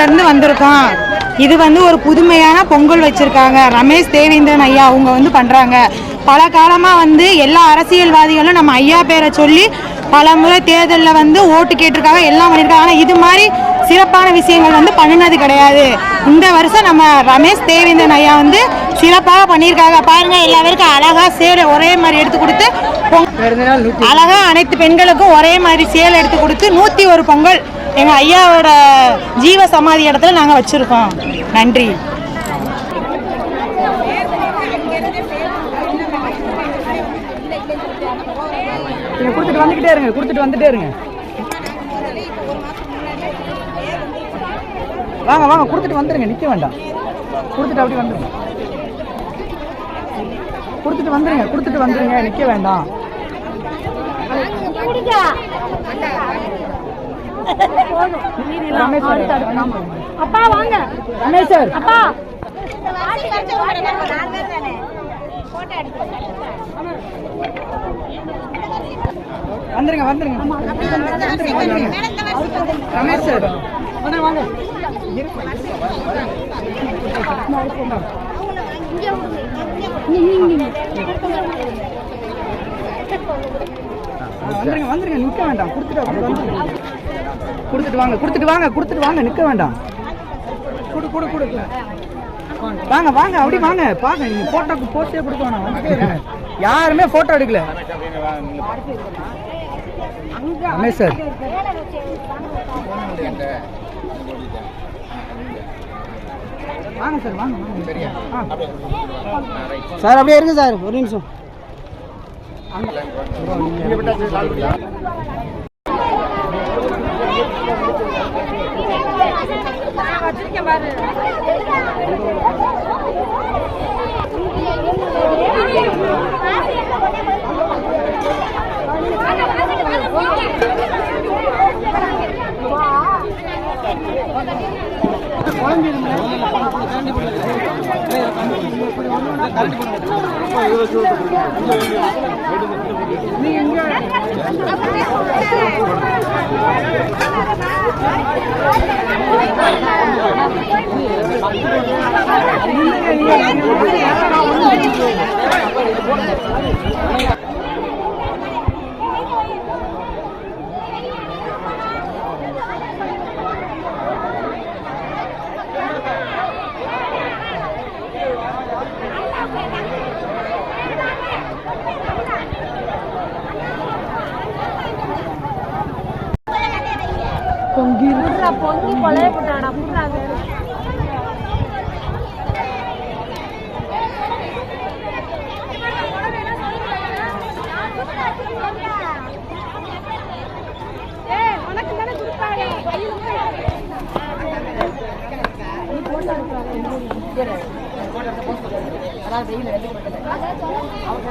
ஊர்ல இருந்து வந்திருக்கோம். இது வந்து ஒரு புதுமையான பொங்கல் வச்சிருக்காங்க. ரமேஷ் தேவேந்திரன் ஐயா அவங்க வந்து பண்றாங்க. பல காலமா வந்து எல்லா அரசியல்வாதிகளும் நம்ம ஐயா பேரை சொல்லி பல முறை தேர்தலில் வந்து ஓட்டு கேட்டிருக்காங்க எல்லாம் பண்ணியிருக்காங்க. ஆனால் இது மாதிரி சிறப்பான விஷயங்கள் வந்து பண்ணினது கிடையாது. இந்த வருஷம் நம்ம ரமேஷ் தேவேந்திரன் ஐயா வந்து சிறப்பாக பண்ணியிருக்காங்க. பாருங்க எல்லா பேருக்கும் அழகா சேலை ஒரே மாதிரி எடுத்து கொடுத்து பொங்க- அழகா அனைத்து பெண்களுக்கும் ஒரே மாதிரி சேலை எடுத்து கொடுத்து நூற்றி ஒரு பொங்கல் எங்கள் ஐயாவோட ஜீவ சமாதி இடத்துல நாங்கள் வச்சுருக்கோம். நன்றி. நீங்க கொடுத்துட்டு வந்துகிட்டே இருங்க கொடுத்துட்டு வந்துட்டே இருங்க. வாங்க வாங்க கொடுத்துட்டு வந்துருங்க நிக்க வேண்டாம். கொடுத்துட்டு அப்படி வந்துருங்க. கொடுத்துட்டு வந்துருங்க கொடுத்துட்டு வந்துருங்க நிக்க வேண்டாம். ரமேஷ் சார், அப்பா வாங்க. ரமேஷ் சார். அப்பா. வந்துருங்க வந்துருங்க. ரமேஷ் சார். வாங்க வாங்க. வந்துருங்க வந்துருங்க. நிக்க வேண்டாம். கொடுத்துட்டு வந்துருங்க. கொடுத்துட்டு வாங்க கொடுத்துட்டு வாங்க கொடுத்துட்டு வாங்க நிக்க வேண்டாம். கொடு கொடு கொடு. வாங்க வாங்க அப்படி வாங்க. பாருங்க நீங்க போட்டோக்கு போட்டே கொடுக்க வேணாம். யாருமே போட்டோ எடுக்கல. ரமேஷ் சார் வாங்க சார் வாங்க வாங்க. ஆ. சார் அப்படியே இருங்க சார். ஒரு நிமிஷம். வச்சிருக்கேன் பாரு. நீங்க பொங்கி கொலைய போட்டாடா புட்றா உனக்கு தானே கொடுப்பாங்க அவங்க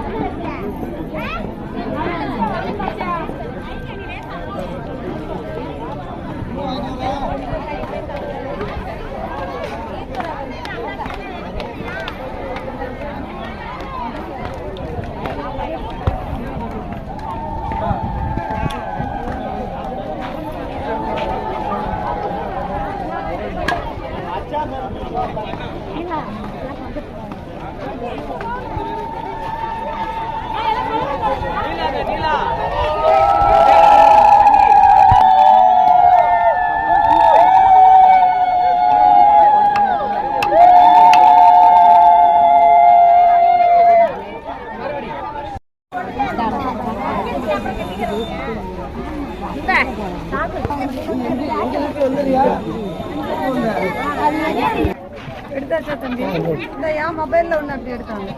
எடுத்தாச்சா தம்பி? இந்த என் மொபைலில் ஒன்று அப்படி எடுத்தாங்க.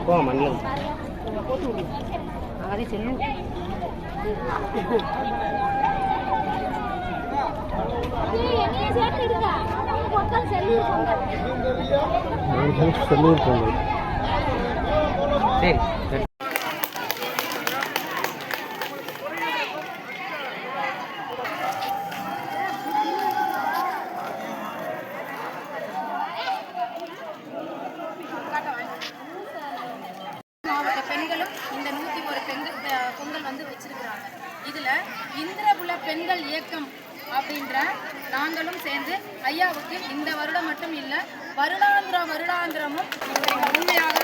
போங்க மண்ணில் அதே செல்லு செல்லூர் பொங்கல் சரி மாவட்ட பெண்களும் இந்த நூற்றி ஒரு பெண்கள் அஹ், பொங்கல் வந்து வச்சிருக்கிறாங்க இதில் இந்திரபுல பெண்கள் இயக்கம் அப்படின்ற நாங்களும் சேர்ந்து ஐயாவுக்கு இந்த வருடம் மட்டும் இல்லை வருடாந்திர வருடாந்திரமும் உண்மையாக